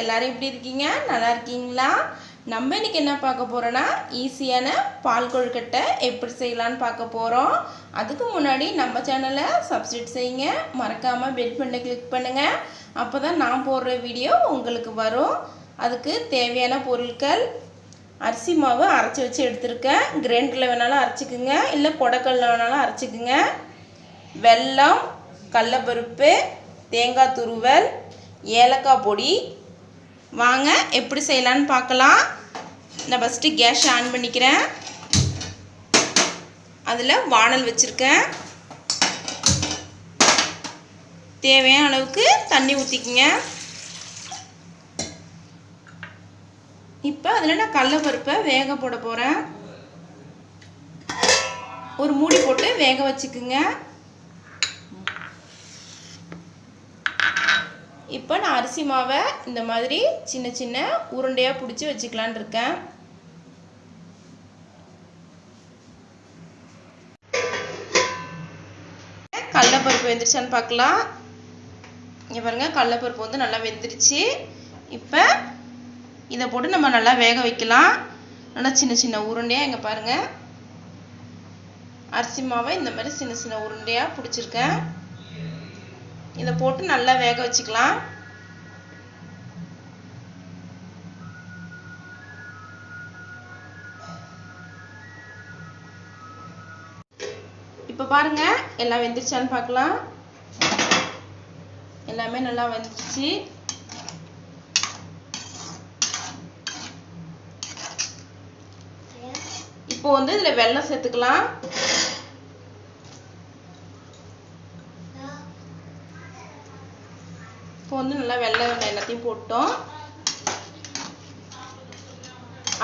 எல்லாரும் எப்படி இருக்கீங்க? நல்லா இருக்கீங்களா? நம்ம இன்னைக்கு என்ன பார்க்க போகிறோன்னா ஈஸியான பால் கொழுக்கட்டை எப்படி செய்யலான்னு பார்க்க போகிறோம் அதுக்கு முன்னாடி நம்ம சேனலை சப்ஸ்கிரைப் செய்யுங்க. மறக்காமல் பெல் பண்ண கிளிக் பண்ணுங்கள் அப்போ தான் நான் போடுற வீடியோ உங்களுக்கு வரும். அதுக்கு தேவையான பொருட்கள் அரிசி மாவு அரைச்சி வச்சு எடுத்திருக்கேன். கிரைண்டரில் வேணாலும் அரைச்சிக்குங்க. இல்லை கொடக்கல்ல வேணாலும் அரைச்சிக்குங்க. வெல்லம் கடலப்பருப்பு தேங்காய் துருவல் ஏலக்காய் பொடி வாங்க எப்படி செய்யலான்னு பார்க்கலாம். நான் ஃபஸ்ட்டு கேஸ் ஆன் பண்ணிக்கிறேன். அதில் வானல் வச்சுருக்கேன். தேவையான அளவுக்கு தண்ணி ஊற்றிக்குங்க இப்போ அதில் நான் கடலப்பருப்பை வேக போட போகிறேன் ஒரு மூடி போட்டு வேக வச்சுக்குங்க. இப்போ நான் அரிசி மாவை இந்த மாதிரி சின்ன சின்ன உருண்டையாக பிடிச்சி வச்சுக்கலான் இருக்கேன். கடலப்பருப்பு வெந்துருச்சான்னு பார்க்கலாம். இங்கே பாருங்கள் கடலப்பருப்பு வந்து நல்லா வெந்துருச்சு. இப்போ இதை போட்டு நம்ம நல்லா வேக வைக்கலாம். நல்லா சின்ன சின்ன உருண்டையாக இங்கே பாருங்கள் அரிசி மாவை இந்த மாதிரி சின்ன சின்ன உருண்டையாக பிடிச்சிருக்கேன். இதை போட்டு நல்லா வேக வச்சுக்கலாம். இப்போ பாருங்க எல்லாம் வெந்துருச்சான்னு பார்க்கலாம் எல்லாமே நல்லா வெந்துருச்சு. இப்போ வந்து இதில் வெள்ளம் சேர்த்துக்கலாம். இப்போ வந்து நல்லா வெள்ளை எல்லாத்தையும் போட்டோம்.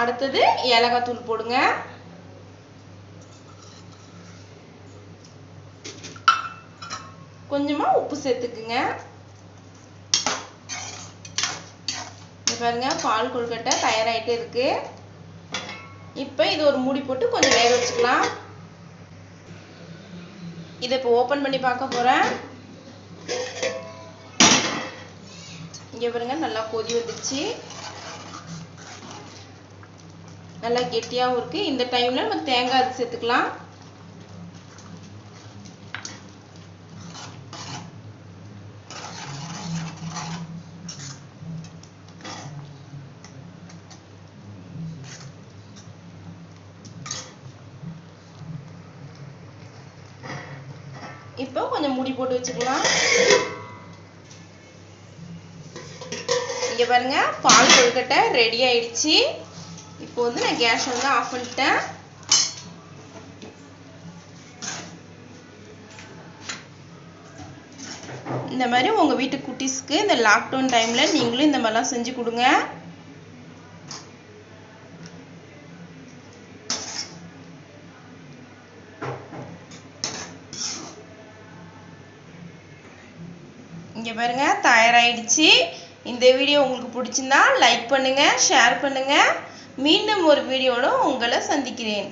அடுத்தது ஏலக்காய் தூள் போடுங்க. கொஞ்சமா உப்பு சேர்த்துக்குங்க. பாருங்க பால் கொழுக்கட்டை தயாராகிட்டு இருக்கு. இப்போ இது ஒரு மூடி போட்டு கொஞ்சம் வேக வச்சுக்கலாம். இதை இப்போ ஓப்பன் பண்ணி பார்க்க போகிறேன் இங்கே பாருங்க நல்லா கொதி வந்துச்சு நல்லா கெட்டியாகவும் இருக்கு. இந்த டைம்ல நம்ம தேங்காய் அது சேர்த்துக்கலாம். இப்போ கொஞ்சம் மூடி போட்டு வச்சுக்கலாம். இங்க பாருங்க பால் கொழுக்கட்டை ரெடி ஆயிடுச்சு. இப்போ வந்து நான் கேஸ் வந்து ஆஃப் பண்ணிட்டேன். இந்த மாதிரி உங்க வீட்டு குட்டீஸ்க்கு இந்த லாக்டவுன் டைம்ல நீங்களும் இந்த மாதிரிலாம் செஞ்சு கொடுங்க. இங்கே பாருங்க தயாராகிடுச்சு இந்த வீடியோ உங்களுக்கு பிடிச்சிருந்தா லைக் பண்ணுங்கள் ஷேர் பண்ணுங்கள் மீண்டும் ஒரு வீடியோவில் உங்களை சந்திக்கிறேன்.